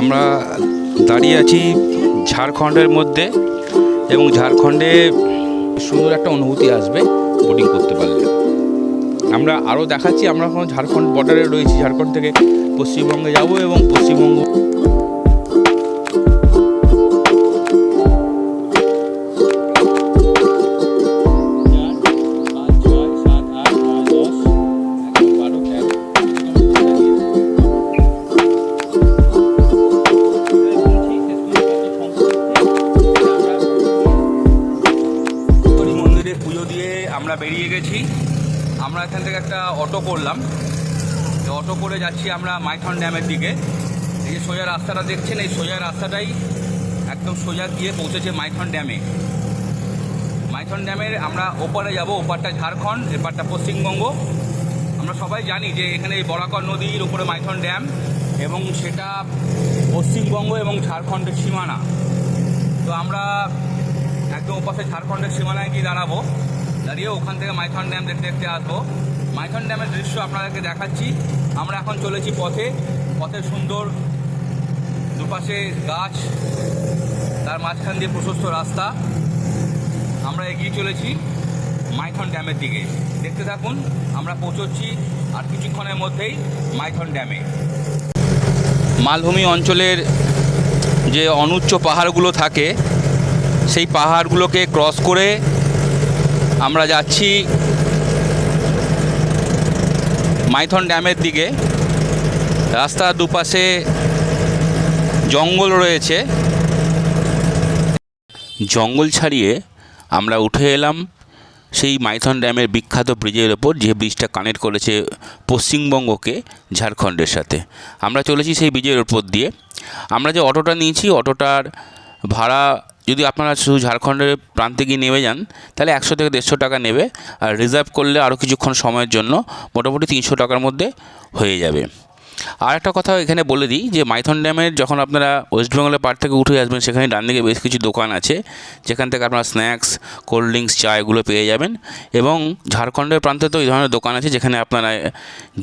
আমরা দাঁড়িয়ে আছি ঝাড়খণ্ডের মধ্যে এবং ঝাড়খণ্ডে সুন্দর একটা অনুভূতি আসবে বোটিং করতে পারলে। আমরা আরও দেখাচ্ছি, আমরা এখন ঝাড়খণ্ড বর্ডারে রয়েছি। ঝাড়খণ্ড থেকে পশ্চিমবঙ্গে যাব এবং পশ্চিমবঙ্গ আমরা বেরিয়ে গেছি। আমরা এখান থেকে একটা অটো করলাম। অটো করে যাচ্ছি আমরা মাইথন ড্যামের দিকে। এই যে সোজা রাস্তাটা দেখছেন, এই সোজা রাস্তাটাই একদম সোজা গিয়ে পৌঁছেছে মাইথন ড্যামে। মাইথন ড্যামের আমরা ওপারে যাব, ওপারটা ঝাড়খণ্ড, এপারটা পশ্চিমবঙ্গ। আমরা সবাই জানি যে এখানে এই বরাকর নদীর উপরে মাইথন ড্যাম এবং সেটা পশ্চিমবঙ্গ এবং ঝাড়খণ্ডের সীমানা। তো আমরা একদম ওপাশে ঝাড়খণ্ডের সীমানায় গিয়ে দাঁড়াবো। দাঁড়িয়ে ওখান থেকে মাইথন ড্যাম দেখতে দেখতে আসব। মাইথন ড্যামের দৃশ্য আপনাদেরকে দেখাচ্ছি। আমরা এখন চলেছি পথে। পথের সুন্দর দুপাশে গাছ, তার মাঝখান দিয়ে প্রশস্ত রাস্তা। আমরা এগিয়ে চলেছি মাইথন ড্যামের দিকে। দেখতে থাকুন, আমরা পৌঁছচ্ছি আর কিছুক্ষণের মধ্যেই মাইথন ড্যামে। মালভূমি অঞ্চলের যে অনুচ্চ পাহাড়গুলো থাকে, সেই পাহাড়গুলোকে ক্রস করে আমরা যাচ্ছি মাইথন ড্যামের দিকে। রাস্তার দুপাশে জঙ্গল রয়েছে। জঙ্গল ছাড়িয়ে আমরা উঠে এলাম সেই মাইথন ড্যামের বিখ্যাত ব্রিজের ওপর, যে ব্রিজটা কানেক্ট করেছে পশ্চিমবঙ্গকে ঝাড়খণ্ডের সাথে। আমরা চলেছি সেই ব্রিজের ওপর দিয়ে। আমরা যে অটোটা নিয়েছি, অটোটার ভাড়া যদি আপনারা শুধু ঝাড়খণ্ডের প্রান্তে গিয়ে নেমে যান, তাহলে একশো থেকে দেড়শো টাকা নেবে আর রিজার্ভ করলে আরও কিছুক্ষণ সময়ের জন্য মোটামুটি তিনশো টাকার মধ্যে হয়ে যাবে। আর একটা কথা এখানে বলে দিই যে মাইথন ড্যামের যখন আপনারা ওয়েস্ট বেঙ্গলের থেকে উঠে আসবেন, সেখানে ডান দিকে বেশ কিছু দোকান আছে, যেখান থেকে আপনারা স্ন্যাক্স, কোল্ড ড্রিঙ্কস, চা এগুলো পেয়ে যাবেন এবং ঝাড়খণ্ডের প্রান্তে তো এই ধরনের দোকান আছে, যেখানে আপনারা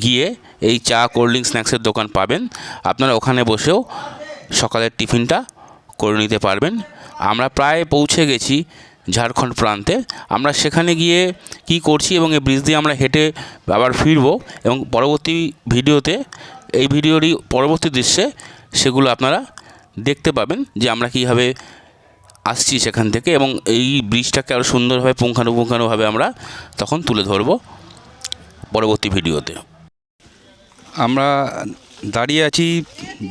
গিয়ে এই চা, কোল্ড ড্রিঙ্কস, স্ন্যাক্সের দোকান পাবেন। আপনারা ওখানে বসেও সকালের টিফিনটা করে নিতে পারবেন। আমরা প্রায় পৌঁছে গেছি ঝাড়খণ্ড প্রান্তে। আমরা সেখানে গিয়ে কি করছি এবং এই ব্রিজ দিয়ে আমরা হেঁটে আবার ফিরবো এবং পরবর্তী ভিডিওতে এই ভিডিওরই পরবর্তী দৃশ্যে সেগুলো আপনারা দেখতে পাবেন যে আমরা কীভাবে আসছি সেখান থেকে এবং এই ব্রিজটাকে আরও সুন্দরভাবে পুঙ্খানুপুঙ্খানুভাবে আমরা তখন তুলে ধরবো পরবর্তী ভিডিওতে। আমরা দাঁড়িয়ে আছি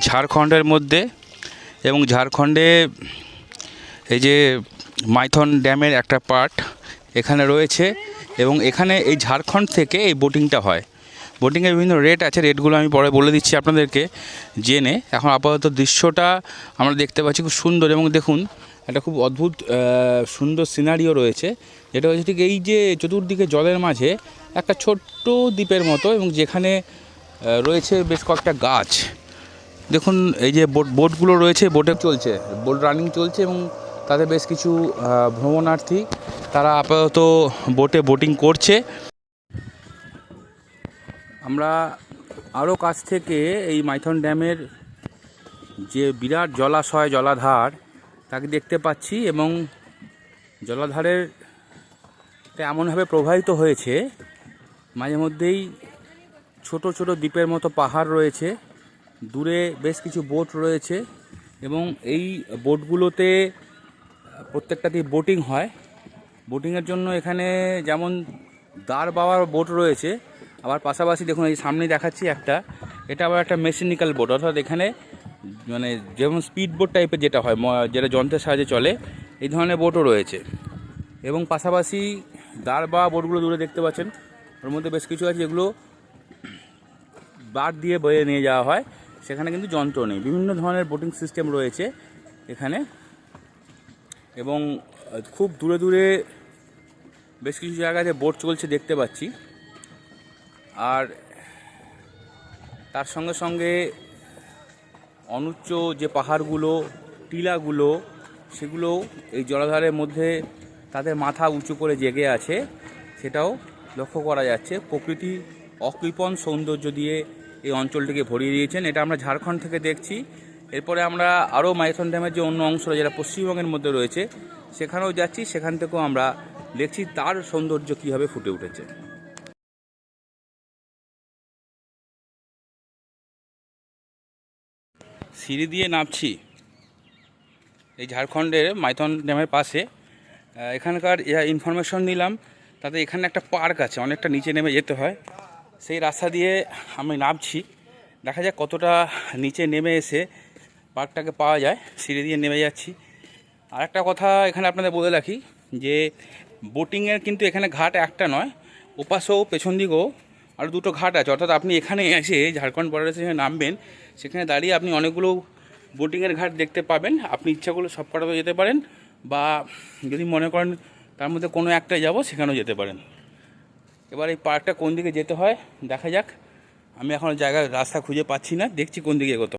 ঝাড়খণ্ডের মধ্যে। এবং ঝাড়খণ্ডে এই যে মাইথন ড্যামের একটা পার্ট এখানে রয়েছে এবং এখানে এই ঝাড়খণ্ড থেকে এই বোটিংটা হয়। বোটিংয়ের বিভিন্ন রেট আছে, রেটগুলো আমি পরে বলে দিচ্ছি আপনাদেরকে জেনে। এখন আপাতত দৃশ্যটা আমরা দেখতে পাচ্ছি খুব সুন্দর এবং দেখুন, একটা খুব অদ্ভুত সুন্দর সিনারিও রয়েছে। যেটা হচ্ছে ঠিক এই যে চতুর্দিকে জলের মাঝে একটা ছোট্ট দ্বীপের মতো এবং যেখানে রয়েছে বেশ কয়েকটা গাছ। দেখুন, এই যে বোট, বোটগুলো রয়েছে, বোটে চলছে। বোট রানিং চলছে এবং তাদের বেশ কিছু ভ্রমণার্থী তারা আপাতত বোটে বোটিং করছে। আমরা আরও কাছ থেকে এই মাইথন ড্যামের যে বিরাট জলাশয়, জলাধার, তাকে দেখতে পাচ্ছি এবং জলাধারের এমনভাবে প্রবাহিত হয়েছে মাঝে মধ্যেই ছোট ছোট দ্বীপের মতো পাহাড় রয়েছে। দূরে বেশ কিছু বোট রয়েছে এবং এই বোটগুলোতে প্রত্যেকটাতেই বোটিং হয়। বোটিংয়ের জন্য এখানে যেমন দাঁড় বাওয়ার বোট রয়েছে, আবার পাশাপাশি দেখুন এই সামনে দেখাচ্ছি একটা। এটা আবার একটা মেশিনিক্যাল বোট অর্থাৎ এখানে মানে যেমন স্পিড বোট টাইপের যেটা হয় যেটা যন্ত্রের সাহায্যে চলে, এই ধরনের বোটও রয়েছে। এবং পাশাপাশি দাঁড় বা বোটগুলো দূরে দেখতে পাচ্ছেন। ওর মধ্যে বেশ কিছু আছে যেগুলো বার দিয়ে বয়ে নিয়ে যাওয়া হয়। সেখানে কিন্তু যন্ত্র নেই। বিভিন্ন ধরনের বোটিং সিস্টেম রয়েছে এখানে। এবং খুব দূরে দূরে বেশ কিছু জায়গাতে বোট চলছে দেখতে পাচ্ছি। আর তার সঙ্গে সঙ্গে অনুচ্চ যে পাহাড়গুলো, টিলাগুলো, সেগুলো এই জলাধারের মধ্যে তাদের মাথা উঁচু করে জেগে আছে। সেটাও লক্ষ্য করা যাচ্ছে। প্রকৃতি অকৃপণ সৌন্দর্য দিয়ে এই অঞ্চলটিকে ভরিয়ে দিয়েছেন। এটা আমরা ঝাড়খণ্ড থেকে দেখছি। এরপরে আমরা আরও মাইথন ড্যামের যে অন্য অংশটা যেটা পশ্চিমবঙ্গের মধ্যে রয়েছে, সেখানেও যাচ্ছি। সেখান থেকেও আমরা দেখছি তার সৌন্দর্য কীভাবে ফুটে উঠেছে। সিঁড়ি দিয়ে নামছি এই ঝাড়খণ্ডের মাইথন ড্যামের পাশে। এখানকার ইনফরমেশন নিলাম, তাতে এখানে একটা পার্ক আছে, অনেকটা নিচে নেমে যেতে হয়। সেই রাস্তা দিয়ে আমি নামছি। দেখা যাক কতটা নিচে নেমে এসে পার্কটাকে পাওয়া যায়। সিঁড়ি দিয়ে নেমে যাচ্ছি। আর একটা কথা এখানে আপনাদের বলে রাখি যে বোটিংয়ের কিন্তু এখানে ঘাট একটা নয়, ওপাশেও, পেছন দিকেও আরও দুটো ঘাট আছে। অর্থাৎ আপনি এখানে এসে ঝাড়খণ্ড বর্ডারে সেখানে নামবেন, সেখানে দাঁড়িয়ে আপনি অনেকগুলো বোটিংয়ের ঘাট দেখতে পাবেন। আপনি ইচ্ছা করলে সব যেতে পারেন বা যদি মনে করেন তার মধ্যে কোনো একটাই যাব, সেখানেও যেতে পারেন। এবার এই পার্কটা কোন দিকে যেতে হয়, দেখা যাক। আমি এখন জায়গায় রাস্তা খুঁজে পাচ্ছি না, দেখছি কোন দিকে এগোতে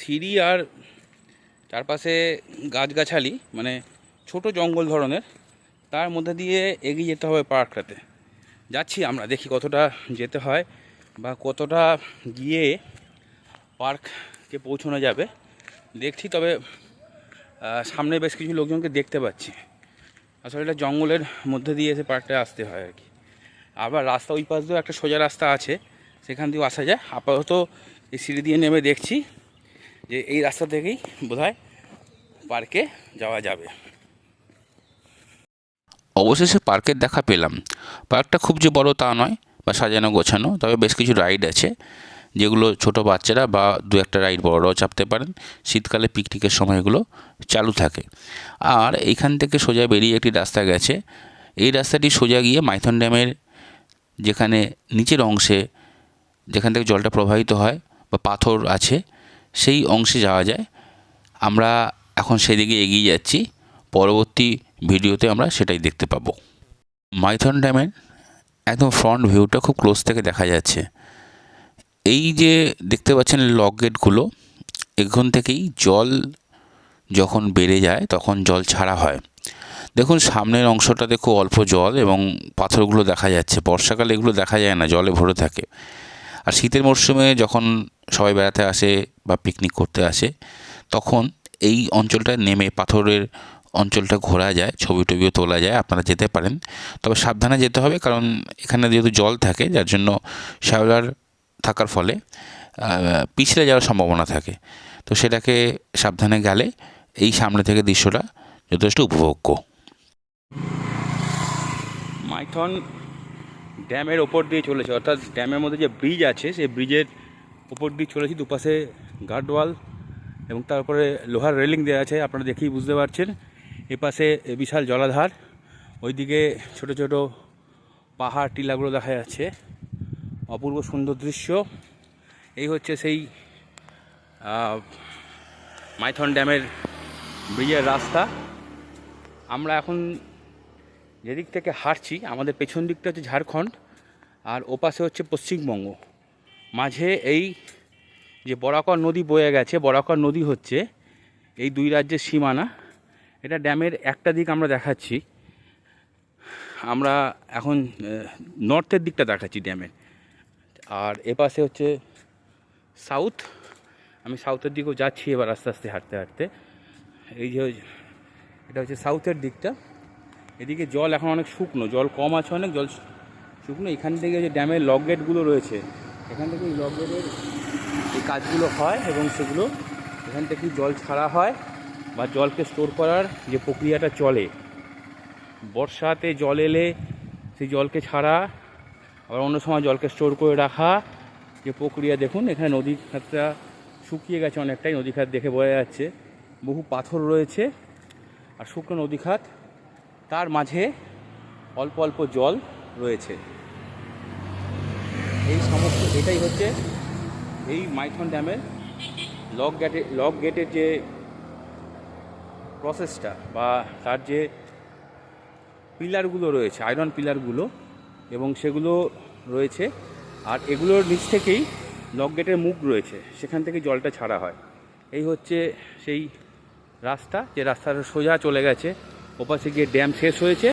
সিঁড়ি আর চারপাশে গাছগাছালি মানে ছোট জঙ্গল ধরনের, তার মধ্যে দিয়ে এগিয়ে যেতে হবে পার্কটাতে। যাচ্ছি আমরা, দেখি কতটা যেতে হয় বা কতটা গিয়ে পার্ককে পৌঁছানো যাবে। দেখছি, তবে সামনে বেশ কিছু লোকজনকে দেখতে পাচ্ছি। আসলে এটা জঙ্গলের মধ্যে দিয়ে এসে পার্কটায় আসতে হয় আর কি। আবার রাস্তা ওই পাশ দিয়েও একটা সোজা রাস্তা আছে, সেখান দিয়েও আসা যায়। আপাতত এই সিঁড়ি দিয়ে নেমে দেখছি যে এই রাস্তা থেকেই বোধহয় পার্কে যাওয়া যাবে। অবশেষে পার্কের দেখা পেলাম। পার্কটা খুব যে বড় তা নয় বা সাজানো গোছানো, তবে বেশ কিছু রাইড আছে। যেগুলো ছোট বাচ্চারা বা দু একটা রাইড বড়রাও চাপতে পারেন, শীতকালে পিকনিকের সময়গুলো চালু থাকে। আর এইখান থেকে সোজা বেরিয়ে একটি রাস্তা গেছে। এই রাস্তাটি সোজা গিয়ে মাইথন ড্যামের যেখানে নিচের অংশে যেখান থেকে জলটা প্রবাহিত হয় বা পাথর আছে, সেই অংশে যাওয়া যায়। আমরা এখন সেদিকে এগিয়ে যাচ্ছি। পরবর্তী ভিডিওতে আমরা সেটাই দেখতে পাবো। মাইথন ড্যামের একদম ফ্রন্ট ভিউটা খুব ক্লোজ থেকে দেখা যাচ্ছে। এই যে দেখতে পাচ্ছেন লক গেটগুলো এখান থেকেই জল যখন বেড়ে যায়, তখন জল ছাড়া হয়। দেখুন, সামনের অংশটাতে খুব অল্প জল এবং পাথরগুলো দেখা যাচ্ছে। বর্ষাকালে এগুলো দেখা যায় না, জলে ভরে থাকে। আর শীতের মরশুমে যখন সবাই বেড়াতে আসে বা পিকনিক করতে আসে, তখন এই অঞ্চলটা নেমে পাথরের অঞ্চলটা ঘোরা যায়, ছবি টবিও তোলা যায়, আপনারা যেতে পারেন। তবে সাবধানে যেতে হবে, কারণ এখানে যেহেতু জল থাকে, যার জন্য শ্যাওলার থাকার ফলে পিছলে যাওয়ার সম্ভাবনা থাকে। তো সেটাকে সাবধানে গেলে এই সামনে থেকে দৃশ্যটা যথেষ্ট উপভোগ্য। মাইথন ড্যামের ওপর দিয়ে চলেছে, অর্থাৎ ড্যামের মধ্যে যে ব্রিজ আছে, সেই ব্রিজের ওপর দিয়ে চলেছি, দুপাশে গার্ডওয়াল এবং তারপরে লোহার রেলিং দেওয়া আছে, আপনারা দেখেই বুঝতে পারছেন। এপাশে বিশাল জলাধার, ওইদিকে ছোট ছোট পাহাড়, টিলাগুলো দেখা যাচ্ছে। অপূর্ব সুন্দর দৃশ্য। এই হচ্ছে সেই মাইথন ড্যামের ব্রিজের রাস্তা। আমরা এখন যেদিক থেকে হাঁটছি, আমাদের পেছন দিকটা হচ্ছে ঝাড়খণ্ড, আর ওপাশে হচ্ছে পশ্চিমবঙ্গ। মাঝে এই যে বরাকর নদী বয়ে গেছে, বরাকর নদী হচ্ছে এই দুই রাজ্যের সীমানা। এটা ড্যামের একটা দিক আমরা দেখাচ্ছি। আমরা এখন নর্থের দিকটা দেখাচ্ছি ড্যামের। আর এপাশে হচ্ছে সাউথ আমি সাউথের দিকেও যাচ্ছি এবার আস্তে আস্তে হাঁটতে হাঁটতে। এই যে এটা হচ্ছে সাউথের দিকটা। এদিকে জল এখন অনেক শুকনো, জল কম আছে অনেক, জল শুকনো। এখান থেকে যে ড্যামের লক গেটগুলো রয়েছে, এখান থেকে এই লক গেটের এই কাজগুলো হয় এবং সেগুলো এখান থেকে জল ছাড়া হয় বা জলকে স্টোর করার যে প্রক্রিয়াটা চলে। বর্ষাতে জল এলে সেই জলকে ছাড়া আবার অন্য সময় জলকে স্টোর করে রাখা। যে প্রক্রিয়া দেখুন, এখানে নদী খাতটা শুকিয়ে গেছে অনেকটাই, নদী খাত দেখে বোঝা যাচ্ছে। বহু পাথর রয়েছে আর শুকনো নদী খাত, তার মাঝে অল্প অল্প জল রয়েছে। এই সমস্ত, এটাই হচ্ছে এই মাইথন ড্যামের লক গেটে লক গেটের যে প্রসেসটা বা তার যে পিলারগুলো রয়েছে আয়রন পিলারগুলো এবং সেগুলো রয়েছে। আর এগুলোর নিচ থেকেই লক গেটের মুখ রয়েছে। সেখান থেকে জলটা ছাড়া হয়। এই হচ্ছে সেই রাস্তা। যে রাস্তাটা সোজা চলে গেছে, ওপাশে গিয়ে ড্যাম শেষ হয়েছে।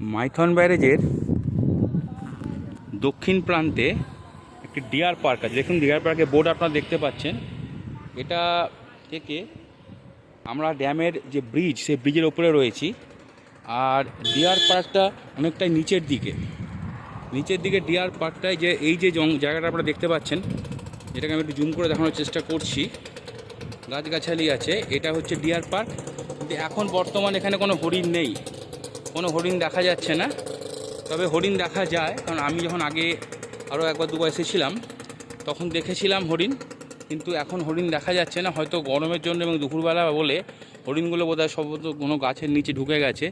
মাইথন ব্যারেজের দক্ষিণ প্রান্তে একটি ডিয়ার পার্ক আছে। দেখুন, ডিয়ার পার্কে বোর্ড আপনারা দেখতে পাচ্ছেন। এটা থেকে আমরা ড্যামের যে ব্রিজ, সেই ব্রিজের ওপরে রয়েছি। আর ডিয়ার পার্কটা অনেকটাই নিচের দিকে। নিচের দিকে ডিয়ার পার্কটায় যে এই যে জায়গাটা আপনারা দেখতে পাচ্ছেন, যেটাকে আমি একটু জুম করে দেখানোর চেষ্টা করছি, গাছগাছালি আছে, এটা হচ্ছে ডিয়ার পার্ক। কিন্তু এখন বর্তমান এখানে কোনো হরিণ নেই। কোনো হরিণ দেখা যাচ্ছে না। তবে হরিণ দেখা যায়, কারণ আমি যখন আগে আরও একবার দুবার এসেছিলাম, তখন দেখেছিলাম হরিণ, কিন্তু এখন হরিণ দেখা যাচ্ছে না। হয়তো গরমের জন্য এবং দুপুরবেলা বলে হরিণগুলো বোধহয় সম্ভবত কোনো গাছের নিচে ঢুকে গেছে।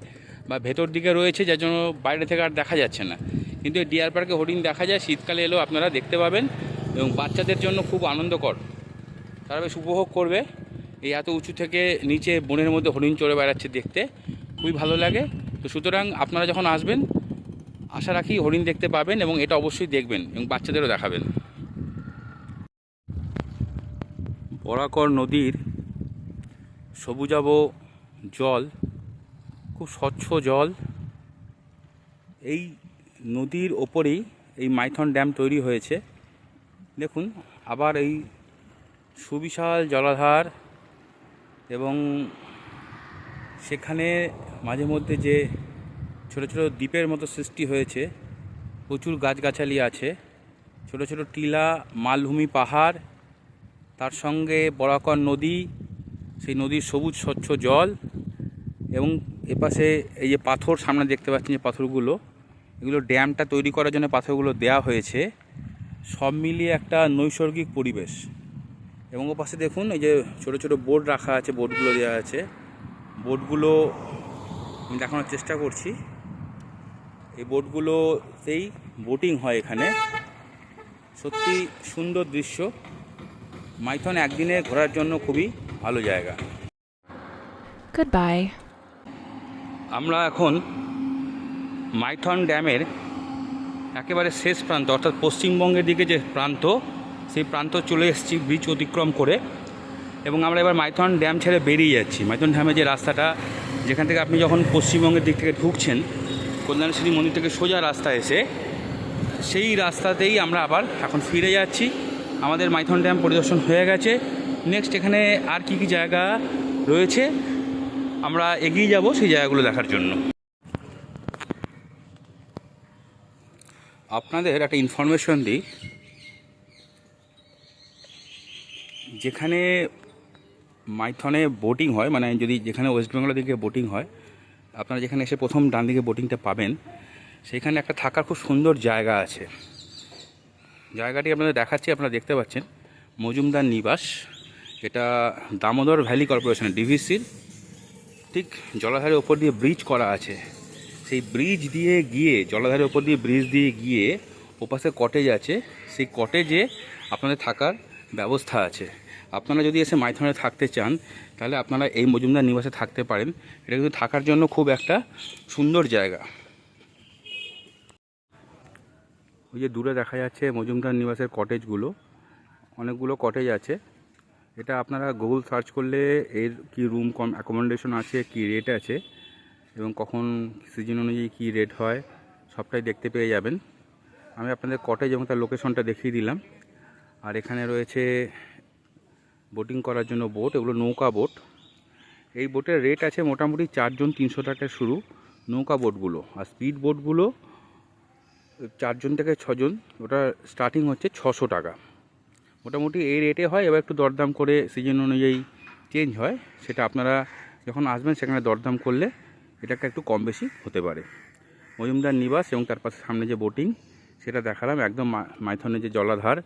বা ভেতর দিকে রয়েছে, যার জন্য বাইরে থেকে আর দেখা যাচ্ছে না। কিন্তু এই ডিয়ার পার্কে হরিণ দেখা যায়, শীতকালে এলেও আপনারা দেখতে পাবেন এবং বাচ্চাদের জন্য খুব আনন্দকর। তারা বেশ উপভোগ করবে। এই এত উঁচু থেকে নিচে বনের মধ্যে হরিণ চড়ে বেড়াচ্ছে দেখতে, খুবই ভালো লাগে। তো সুতরাং আপনারা যখন আসবেন, আশা রাখি হরিণ দেখতে পাবেন এবং এটা অবশ্যই দেখবেন এবং বাচ্চাদেরও দেখাবেন। বরাকর নদীর সবুজাব জল খুব স্বচ্ছ জল। এই নদীর ওপরেই এই মাইথন ড্যাম তৈরি হয়েছে। দেখুন, আবার এই সুবিশাল জলাধার এবং সেখানে মাঝে মধ্যে যে ছোট ছোট দ্বীপের মতো সৃষ্টি হয়েছে, প্রচুর গাছগাছালি আছে, ছোট ছোট টিলা, মালভূমি পাহাড়, তার সঙ্গে বরাকর নদী, সেই নদীর সবুজ স্বচ্ছ জল এবং এপাশে এই যে পাথর সামনে দেখতে পাচ্ছেন যে পাথরগুলো, এগুলো ড্যামটা তৈরি করার জন্য পাথরগুলো দেয়া হয়েছে। সব মিলিয়ে একটা নৈসর্গিক পরিবেশ। এবং ও পাশে দেখুন এই যে ছোট ছোট বোর্ড রাখা আছে, বোর্ডগুলো দেওয়া আছে। বোর্ডগুলো আমি দেখানোর চেষ্টা করছি। এই বোটগুলোতেই বোটিং হয় এখানে। সত্যি সুন্দর দৃশ্য। মাইথন একদিনে ঘোরার জন্য খুবই ভালো জায়গা। Goodbye. আমরা এখন মাইথন ড্যামের একেবারে শেষ প্রান্ত, অর্থাৎ পশ্চিমবঙ্গের দিকে যে প্রান্ত, সেই প্রান্ত চলে এসেছি ব্রিজ অতিক্রম করে এবং আমরা এবার মাইথন ড্যাম ছেড়ে বেরিয়ে যাচ্ছি। মাইথন ড্যামের যে রাস্তাটা, যেখান থেকে আপনি যখন পশ্চিমবঙ্গের দিক থেকে ঢুকছেন, কল্যাণশ্রী মন্দির থেকে সোজা রাস্তা এসে, সেই রাস্তাতেই আমরা আবার এখন ফিরে যাচ্ছি। আমাদের মাইথন ড্যাম পরিদর্শন হয়ে গেছে। নেক্সট এখানে আর কি কি জায়গা রয়েছে? আমরা এগিয়ে যাব সেই জায়গাগুলো দেখার জন্য। আপনাদের একটা ইনফরমেশন দিই। যেখানে মাইথনে বোটিং হয় মানে যদি যেখানে ওয়েস্ট বেঙ্গলের দিকে বোটিং হয়, আপনারা যেখানে এসে প্রথম ডান দিকে বোটিংটা পাবেন, সেখানে একটা থাকার খুব সুন্দর জায়গা আছে। জায়গাটি আপনাদের দেখাচ্ছি, আপনারা দেখতে পাচ্ছেন। মজুমদার নিবাস, এটা দামোদর ভ্যালি কর্পোরেশনের ডিভিসির ঠিক জলাধারের ওপর দিয়ে ব্রিজ করা আছে। সেই ব্রিজ দিয়ে গিয়ে, জলাধারের ওপর দিয়ে ব্রিজ দিয়ে গিয়ে ওপাশে কটেজ আছে। সেই কটেজে আপনাদের থাকার ব্যবস্থা আছে। আপনারা যদি এসে মাইথনে থাকতে চান, তাহলে আপনারা এই মজুমদার নিবাসে থাকতে পারেন। এটা কিন্তু থাকার জন্য খুব একটা সুন্দর জায়গা। ওই যে দূরে দেখা যাচ্ছে মজুমদার নিবাসের কটেজগুলো অনেকগুলো কটেজ আছে। এটা আপনারা গুগল সার্চ করলে এর কি রুম কম অ্যাকোমোডেশন আছে, কি রেট আছে এবং কখন সিজন অনুযায়ী কী রেট হয়, সবটাই দেখতে পেয়ে যাবেন। আমি আপনাদের কটেজ এবং তার লোকেশনটা দেখিয়ে দিলাম। আর এখানে রয়েছে বোটিং করার জন্য বোট এগুলো নৌকা বোট এই বোটের রেট আছে মোটামুটি চারজন তিনশো টাকা শুরু নৌকা বোটগুলো আর স্পিড বোটগুলো চারজন থেকে ছজন, ওটা স্টার্টিং হচ্ছে ছশো টাকা। মোটামুটি এই রেটে হয়, এবার একটু দরদাম করে সিজন অনুযায়ী চেঞ্জ হয়, সেটা আপনারা যখন আসবেন সেখানে দরদাম করলে এটাকে একটু কম বেশি হতে পারে। মজুমদার নিবাস এবং তার পাশে সামনে যে বোটিং সেটা দেখালাম, একদম মাইথনের যে জলাধার,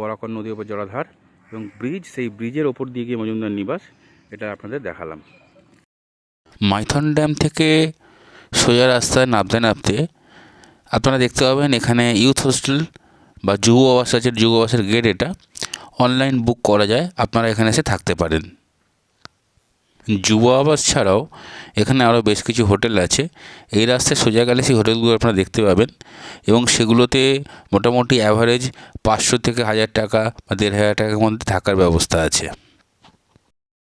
বরাকর নদীর ওপর জলাধার এবং ব্রিজ সেই ব্রিজের ওপর দিয়ে গিয়ে মজুমদার নিবাস, এটা আপনাদের দেখালাম। মাইথন ড্যাম থেকে সোজা রাস্তায় নামতে নামতে আপনারা দেখতে পাবেন এখানে ইউথ হোস্টেল বা যুব আবাস আছে যুব আবাসের গেট এটা অনলাইন বুক করা যায়, আপনারা এখানে এসে থাকতে পারেন। যুব আবাস ছাড়াও এখানে আরও বেশ কিছু হোটেল আছে। এই রাস্তায় সোজা গেলে সেই হোটেলগুলো আপনারা দেখতে পাবেন এবং সেগুলোতে মোটামুটি অ্যাভারেজ পাঁচশো থেকে হাজার টাকা বা দেড় হাজার টাকার মধ্যে থাকার ব্যবস্থা আছে।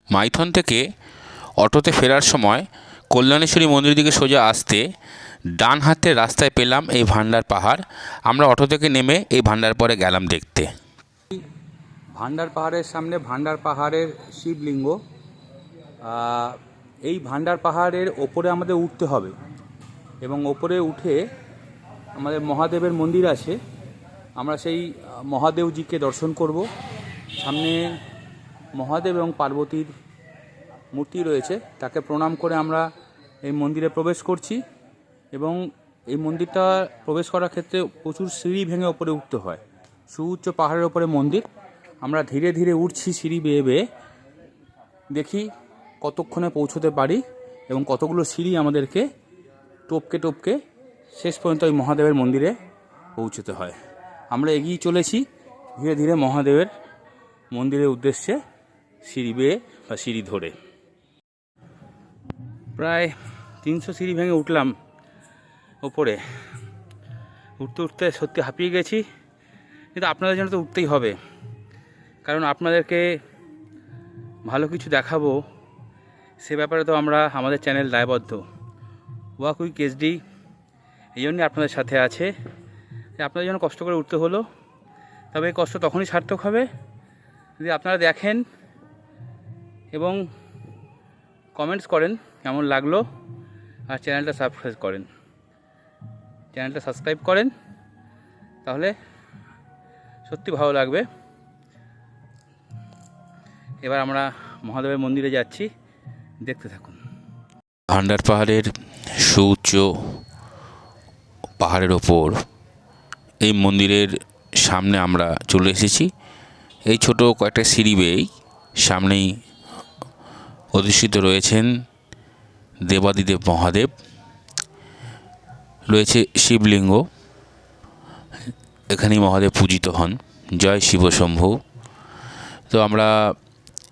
মাইথন থেকে অটোতে ফেরার সময় কল্যাণেশ্বরী মন্দির দিকে সোজা আসতে ডান হাতের রাস্তায় পেলাম এই ভান্ডার পাহাড়। আমরা অটো থেকে নেমে এই ভান্ডার পরে গেলাম দেখতে। ভান্ডার পাহাড়ের সামনে ভান্ডার পাহাড়ের শিবলিঙ্গ। এই ভান্ডার পাহাড়ের ওপরে আমাদের উঠতে হবে এবং ওপরে উঠে আমাদের মহাদেবের মন্দির আছে। আমরা সেই মহাদেবজিকে দর্শন করব। সামনে মহাদেব এবং পার্বতীর মূর্তি রয়েছে। তাকে প্রণাম করে আমরা এই মন্দিরে প্রবেশ করছি। এবং এই মন্দিরটা প্রবেশ করার ক্ষেত্রে প্রচুর সিঁড়ি ভেঙে ওপরে উঠতে হয়। সুউচ্চ পাহাড়ের ওপরে মন্দির। আমরা ধীরে ধীরে উঠছি সিঁড়ি বেয়ে বেয়ে। দেখি কতক্ষণে পৌঁছতে পারি এবং কতগুলো সিঁড়ি আমাদেরকে টপকে টপকে শেষ পর্যন্ত ওই মহাদেবের মন্দিরে পৌঁছতে হয়। আমরা এগিয়ে চলেছি। ধীরে ধীরে মহাদেবের মন্দিরের উদ্দেশ্যে সিঁড়ি বেয়ে বা সিঁড়ি ধরে। প্রায় তিনশো সিঁড়ি ভেঙে উঠলাম। ওপরে উঠতে উঠতে সত্যি হাঁপিয়ে গেছি, কিন্তু আপনাদের জন্য তো উঠতেই হবে। কারণ আপনাদেরকে ভালো কিছু দেখাবো, সে ব্যাপারে তো আমরা, আমাদের চ্যানেল দায়বদ্ধ। ওয়াক উইক এসডি এই জন্যই আপনাদের সাথে আছে। আপনাদের জন্য কষ্ট করে উঠতে হলো, তবে এই কষ্ট তখনই সার্থক হবে যদি আপনারা দেখেন এবং কমেন্টস করেন কেমন লাগল, আর চ্যানেলটা সাবস্ক্রাইব করেন। চ্যানেলটা সাবস্ক্রাইব করেন, তাহলে সত্যি ভালো লাগবে। এবার আমরা মহাদেবের মন্দিরে যাচ্ছি, দেখতে থাকুন। ভান্ডার পাহাড়ের সুউচ্চ পাহাড়ের ওপর, এই মন্দিরের সামনে আমরা চলে এসেছি। এই ছোট কয়েকটা সিঁড়ি বেয়েই সামনেই অধিষ্ঠিত রয়েছেন দেবাদিদেব মহাদেব। রয়েছে শিবলিঙ্গ। এখানেই মহাদেব পূজিত হন। জয় শিবশম্ভু তো আমরা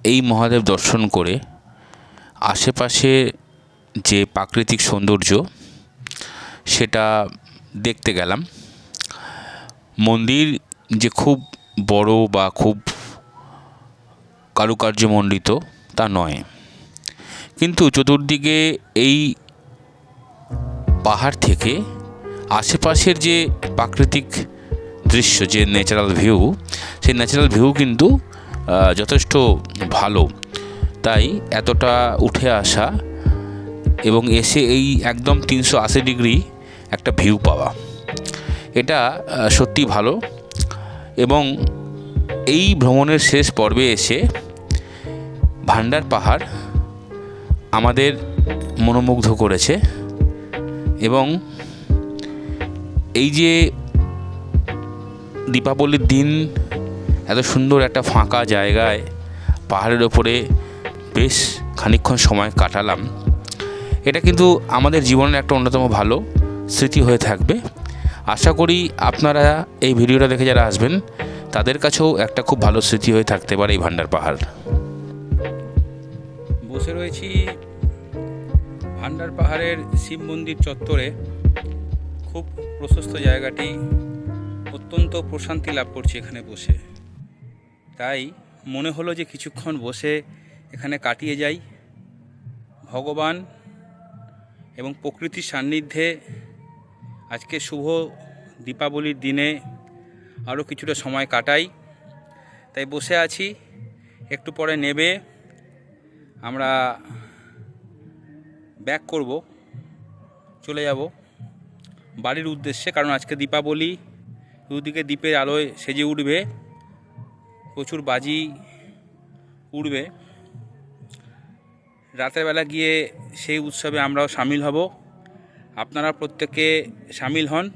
এই মহাদেব দর্শন করে আশেপাশে যে প্রাকৃতিক সৌন্দর্য, সেটা দেখতে গেলাম। মন্দির যে খুব বড় বা খুব কারুকার্যমণ্ডিত তা নয়। কিন্তু চতুর্দিকে এই পাহাড় থেকে আশেপাশের যে প্রাকৃতিক দৃশ্য, যে ন্যাচারাল ভিউ সেই ন্যাচারাল ভিউ কিন্তু যথেষ্ট ভালো। তাই এতটা উঠে আসা এবং এসে এই একদম তিনশো আশি ডিগ্রি একটা ভিউ পাওয়া। এটা সত্যি ভালো এবং এই ভ্রমণের শেষ পর্বে এসে ভান্ডার পাহাড় আমাদের মনোমুগ্ধ করেছে। এবং এই যে দীপাবলির দিন, এত সুন্দর একটা ফাঁকা জায়গায় পাহাড়ের ওপরে বেশ খানিকক্ষণ সময় কাটালাম। এটা কিন্তু আমাদের জীবনের একটা অন্যতম ভালো স্মৃতি হয়ে থাকবে। আশা করি আপনারা এই ভিডিওটা দেখে যারা আসবেন, তাদের কাছেও একটা খুব ভালো স্মৃতি হয়ে থাকতে পারে এই ভান্ডার পাহাড়। বসে রয়েছি ভান্ডার পাহাড়ের শিব মন্দির চত্বরে খুব প্রশস্ত জায়গাটি অত্যন্ত প্রশান্তি লাভ করছি এখানে বসে। তাই মনে হলো যে কিছুক্ষণ বসে এখানে কাটিয়ে যাই। ভগবান এবং প্রকৃতির সান্নিধ্যে আজকে শুভ দীপাবলির দিনে আরও কিছুটা সময় কাটাই। তাই বসে আছি, একটু পরে নেবে। আমরা ব্যাক করব, চলে যাব বাড়ির উদ্দেশ্যে, কারণ আজকে দীপাবলি, দুদিকে দ্বীপের আলোয় সেজে উঠবে, প্রচুর বাজি উঠবে। বেলা গিয়ে সেই উৎসবে আমরাও সামিল হব। আপনারা প্রত্যেকে সামিল হন,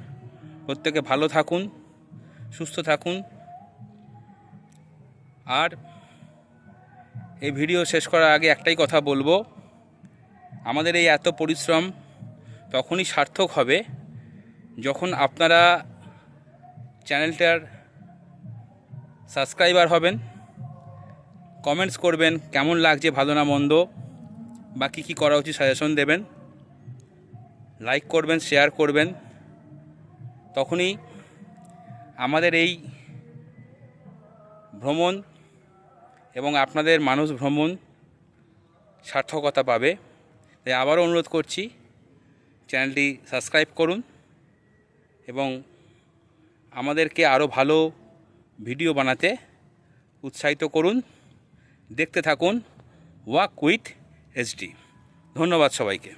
প্রত্যেকে ভালো থাকুন, সুস্থ থাকুন। আর এই ভিডিও শেষ করার আগে একটাই কথা বলব আমাদের এই এত পরিশ্রম তখনই সার্থক হবে যখন আপনারা চ্যানেলটার সাবস্ক্রাইবার হবেন কমেন্টস করবেন, কেমন লাগছে, ভালো না মন্দ, বা কী কী করা উচিত সাজেশন দেবেন লাইক করবেন শেয়ার করবেন, তখনই আমাদের এই ভ্রমণ এবং আপনাদের মানুষ ভ্রমণ সার্থকতা পাবে। তাই আবারও অনুরোধ করছি চ্যানেলটি সাবস্ক্রাইব করুন এবং আমাদেরকে আরও ভালো ভিডিও বানাতে উৎসাহিত করুন। দেখতে থাকুন ওয়াক উইথ এসডি ধন্যবাদ সবাইকে।